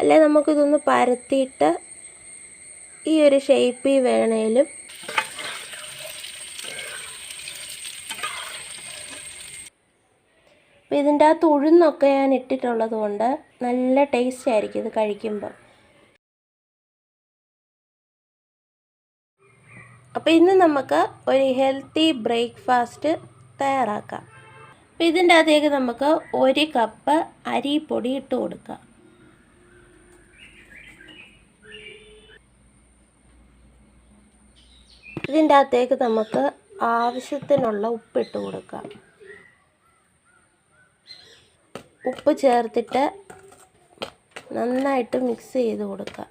അല്ലെ നമുക്കിതൊന്ന് പരത്തിയിട്ട് ഈ ഒരു ഷേപ്പിൽ വേണേലും അപ്പോൾ ഇതിന്റെ അകത്ത് ഉഴുന്നൊക്കെ ഞാൻ ഇട്ടിട്ടുള്ളത് കൊണ്ട് നല്ല ടേസ്റ്റ് ആയിരിക്കും ഇത് കഴിക്കുമ്പോൾ അപ്പോൾ ഇന്ന് നമുക്ക് ഒരു ഹെൽത്തി ബ്രേക്ക്ഫാസ്റ്റ് തയ്യാറാക്കാം. അപ്പോൾ ഇതിന്റെ അകത്തേക്ക് നമുക്ക് ഒരു കപ്പ് അരിപ്പൊടി ഇട്ട് കൊടുക്കാം. ഇതിന്റെ അകത്തേക്ക് നമുക്ക് ആവശ്യത്തിനുള്ള ഉപ്പിട്ട് കൊടുക്കാം ഉപ്പ് ചേർത്തിട്ട് നന്നായിട്ട് മിക്സ് ചെയ്ത് കൊടുക്കുക.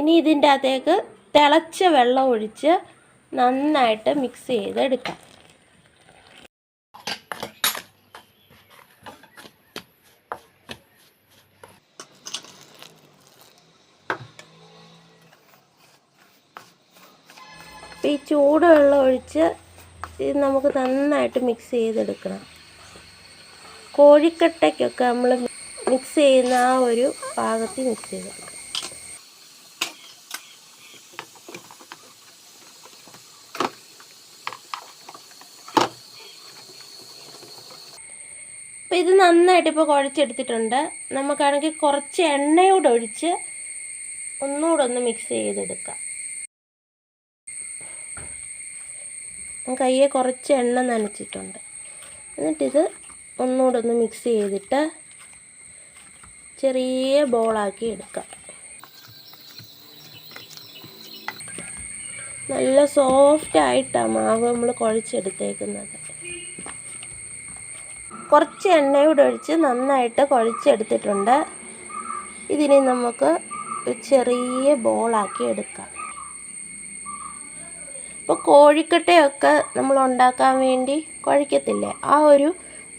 ഇനി ഇതിന്റെ അകത്തേക്ക് തിളച്ച വെള്ളം ഒഴിച്ച് നന്നായിട്ട് മിക്സ് ചെയ്തെടുക്കാം. അപ്പോൾ ഈ ചൂടുവെള്ളം ഒഴിച്ച് ഇത് നമുക്ക് നന്നായിട്ട് മിക്സ് ചെയ്തെടുക്കണം. കോഴിക്കട്ടയ്ക്കൊക്കെ നമ്മൾ മിക്സ് ചെയ്യുന്ന ആ ഒരു പാകത്തിൽ മിക്സ് ചെയ്തെടുക്കണം. അപ്പോൾ ഇത് നന്നായിട്ട് ഇപ്പോൾ കുഴച്ചെടുത്തിട്ടുണ്ട്. നമുക്കാണെങ്കിൽ കുറച്ച് എണ്ണയോടെ ഒഴിച്ച് ഒന്നുകൂടെ ഒന്ന് മിക്സ് ചെയ്തെടുക്കാം. കയ്യെ കുറച്ച് എണ്ണ നനച്ചിട്ടുണ്ട്. എന്നിട്ടിത് ഒന്നുകൂടെ ഒന്ന് മിക്സ് ചെയ്തിട്ട് ചെറിയ ബോളാക്കി എടുക്കാം. നല്ല സോഫ്റ്റ് ആയിട്ടാണ് മാവ് നമ്മൾ കുഴച്ചെടുത്തേക്കുന്നത്. കുറച്ച് എണ്ണയൂടെ ഒഴിച്ച് നന്നായിട്ട് കുഴച്ചെടുത്തിട്ടുണ്ട്. ഇതിനെ നമുക്ക് ചെറിയ ബോളാക്കി എടുക്കാം. ഇപ്പോൾ കോഴിക്കട്ടയൊക്കെ നമ്മൾ ഉണ്ടാക്കാൻ വേണ്ടി കുഴക്കത്തില്ലേ. ആ ഒരു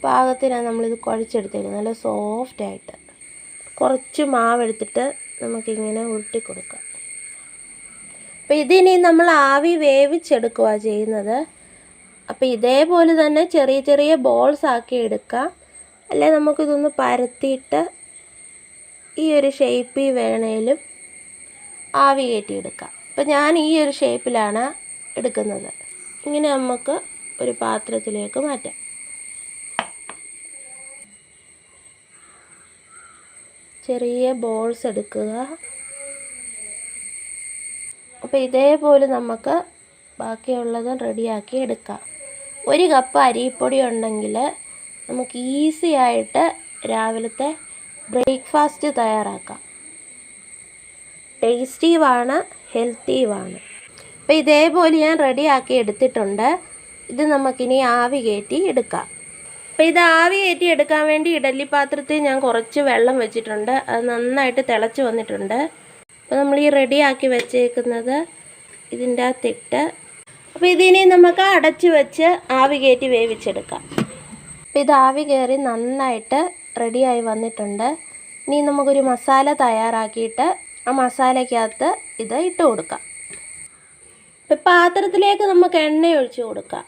പാകത്തിനാണ് നമ്മളിത് കുഴച്ചെടുത്തേക്കുന്നത്. നല്ല സോഫ്റ്റായിട്ട്. കുറച്ച് മാവെടുത്തിട്ട് നമുക്കിങ്ങനെ ഉരുട്ടി കൊടുക്കാം അപ്പോൾ ഇതിനി നമ്മൾ ആവി വേവിച്ചെടുക്കുക ചെയ്യുന്നത്. അപ്പോൾ ഇതേപോലെ തന്നെ ചെറിയ ചെറിയ ബോൾസ് ആക്കി എടുക്കാം. അല്ലെ നമുക്കിതൊന്ന് പരത്തിയിട്ട് ഈ ഒരു ഷേപ്പിൽ വേണേലും ആവി കയറ്റിയെടുക്കാം. അപ്പം ഞാൻ ഈ ഒരു ഷേപ്പിലാണ് എടുക്കുന്നത്. ഇങ്ങനെ നമുക്ക് ഒരു പാത്രത്തിലേക്ക് മാറ്റാം. ചെറിയ ബോൾസ് എടുക്കുക. അപ്പോൾ ഇതേപോലെ നമുക്ക് ബാക്കിയുള്ളതും റെഡിയാക്കി എടുക്കാം. ഒരു കപ്പ് അരിപ്പൊടി ഉണ്ടെങ്കിൽ നമുക്ക് ഈസി ആയിട്ട് രാവിലത്തെ ബ്രേക്ക്ഫാസ്റ്റ് തയ്യാറാക്കാം. ടേസ്റ്റീവാണ് ഹെൽത്തിയുമാണ് അപ്പോൾ ഇതേപോലെ ഞാൻ റെഡിയാക്കി എടുത്തിട്ടുണ്ട്. ഇത് നമുക്കിനി ആവി കയറ്റി എടുക്കാം. അപ്പോൾ ഇത് ആവി കയറ്റി എടുക്കാൻ വേണ്ടി ഇഡലി പാത്രത്തിൽ ഞാൻ കുറച്ച് വെള്ളം വെച്ചിട്ടുണ്ട്. അത് നന്നായിട്ട് തിളച്ച് വന്നിട്ടുണ്ട്. അപ്പോൾ നമ്മൾ ഈ റെഡിയാക്കി വെച്ചേക്കുന്നത് ഇതിന്റെ അകത്തിട്ട്. അപ്പോൾ ഇതിനെ നമുക്ക് അടച്ച് വെച്ച് ആവി കയറ്റി വേവിച്ചെടുക്കാം. അപ്പോൾ ഇത് ആവി കയറി നന്നായിട്ട് റെഡിയായി വന്നിട്ടുണ്ട്. ഇനി നമുക്കൊരു മസാല തയ്യാറാക്കിയിട്ട് ആ മസാലയ്ക്കകത്ത് ഇത് ഇട്ട് കൊടുക്കാം. ഇപ്പം പാത്രത്തിലേക്ക് നമുക്ക് എണ്ണ ഒഴിച്ച് കൊടുക്കാം.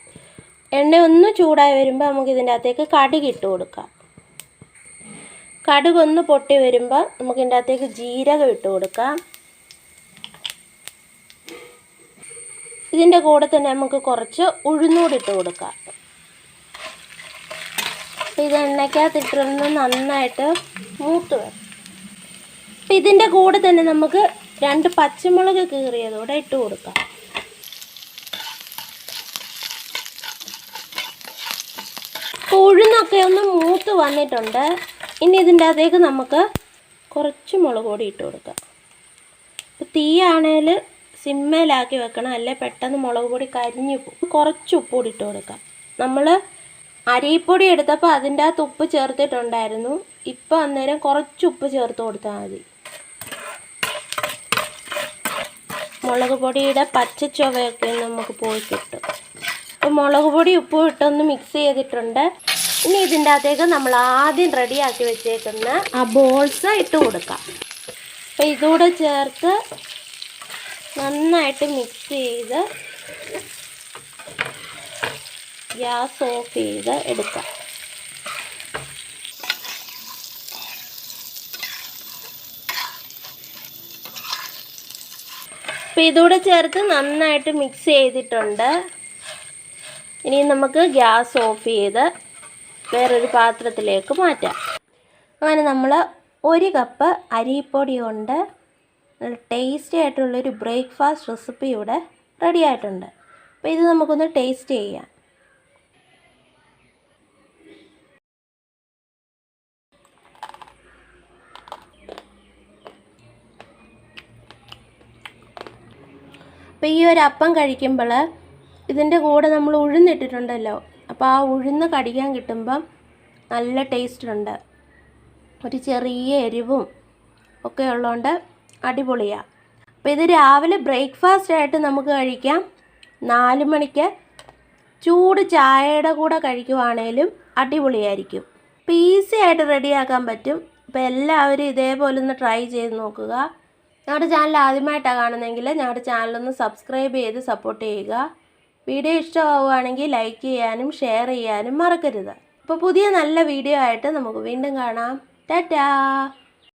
എണ്ണ ഒന്ന് ചൂടായി വരുമ്പോൾ നമുക്ക് ഇതിന്റെ അകത്തേക്ക് കടുക് ഇട്ട് കൊടുക്കാം. കടുക് ഒന്ന് പൊട്ടി വരുമ്പോൾ നമുക്ക് ഇതിന്റെ അകത്തേക്ക് ജീരകം ഇട്ട് കൊടുക്കാം. ഇതിന്റെ കൂടെ തന്നെ നമുക്ക് കുറച്ച് ഉഴുന്നൂടി ഇട്ട് കൊടുക്കാം. ഇത് എണ്ണയ്ക്കകത്തിട്ടൊന്ന് നന്നായിട്ട് മൂത്ത് വരും. അപ്പം ഇതിന്റെ കൂടെ തന്നെ നമുക്ക് രണ്ട് പച്ചമുളക് കീറിയതോടെ ഇട്ട് കൊടുക്കാം. ഉഴുന്നൊക്കെ ഒന്ന് മൂത്ത് വന്നിട്ടുണ്ട്. ഇനി ഇതിന്റെ അകത്തേക്ക് നമുക്ക് കുറച്ച് മുളക് പൊടി ഇട്ട് കൊടുക്കാം. അപ്പോൾ തീയാണേൽ സിമ്മയിലാക്കി വെക്കണം. അല്ലെ? പെട്ടെന്ന് മുളക് പൊടി കരിഞ്ഞു പോകും. കുറച്ച് ഉപ്പ് കൂടി ഇട്ട് കൊടുക്കാം. നമ്മൾ അരിപ്പൊടി എടുത്തപ്പോൾ അതിന്റെ അകത്ത് ഉപ്പ് ചേർത്തിട്ടുണ്ടായിരുന്നു. ഇപ്പോൾ അന്നേരം കുറച്ച് ഉപ്പ് ചേർത്ത് കൊടുത്താൽ മതി. മുളക് പൊടിയുടെ പച്ച ചുവയൊക്കെ നമുക്ക് പോയി കിട്ടും. അപ്പോൾ മുളക് പൊടി ഉപ്പ് ഇട്ടൊന്ന് മിക്സ് ചെയ്തിട്ടുണ്ട്. ഇനി ഇതിന്റെ അകത്തേക്ക് നമ്മൾ ആദ്യം റെഡിയാക്കി വെച്ചേക്കുന്ന ആ ബോൾസ് ഇട്ട് കൊടുക്കാം. അപ്പോൾ ഇതുകൂടെ ചേർത്ത് നന്നായിട്ട് മിക്സ് ചെയ്ത് ഗ്യാസ് ഓഫ് ചെയ്ത് എടുക്കാം. അപ്പോൾ ഇതുകൂടെ ചേർത്ത് നന്നായിട്ട് മിക്സ് ചെയ്തിട്ടുണ്ട്. ഇനി നമുക്ക് ഗ്യാസ് ഓഫ് ചെയ്ത് വേറൊരു പാത്രത്തിലേക്ക് മാറ്റാം. അങ്ങനെ നമ്മൾ ഒരു കപ്പ് അരിപ്പൊടി കൊണ്ട് ടേസ്റ്റി ആയിട്ടുള്ളൊരു ബ്രേക്ക്ഫാസ്റ്റ് റെസിപ്പി ഇവിടെ റെഡി ആയിട്ടുണ്ട്. അപ്പോൾ ഇത് നമുക്കൊന്ന് ടേസ്റ്റ് ചെയ്യാം. അപ്പോൾ ഈ ഒരു അപ്പം കഴിക്കുമ്പോൾ ഇതിന്റെ കൂടെ നമ്മൾ ഉഴുന്നിട്ടിട്ടുണ്ടല്ലോ. അപ്പോൾ ആ ഉഴുന്ന് കടിക്കാൻ കിട്ടുമ്പം നല്ല ടേസ്റ്റ് ഉണ്ട്. ഒരു ചെറിയ എരിവും ഒക്കെ ഉള്ളതുകൊണ്ട് അടിപൊളിയാണ് അപ്പോൾ ഇത് രാവിലെ ബ്രേക്ക്ഫാസ്റ്റ് ആയിട്ട് നമുക്ക് കഴിക്കാം. നാല് മണിക്ക് ചൂട് ചായയുടെ കൂടെ കഴിക്കുവാണേലും അടിപൊളിയായിരിക്കും. അപ്പോൾ ഈസി ആയിട്ട് റെഡിയാക്കാൻ പറ്റും. അപ്പോൾ എല്ലാവരും ഇതേപോലെ ഒന്ന് ട്രൈ ചെയ്ത് നോക്കുക. ഞങ്ങളുടെ ചാനൽ ആദ്യമായിട്ടാണ് കാണുന്നതെങ്കിൽ ഞങ്ങളുടെ ചാനലൊന്ന് സബ്സ്ക്രൈബ് ചെയ്ത് സപ്പോർട്ട് ചെയ്യുക. വീഡിയോ ഇഷ്ടമാവുകയാണെങ്കിൽ ലൈക്ക് ചെയ്യാനും ഷെയർ ചെയ്യാനും മറക്കരുത്. അപ്പോൾ പുതിയ നല്ല വീഡിയോ ആയിട്ട് നമുക്ക് വീണ്ടും കാണാം. ടാറ്റാ!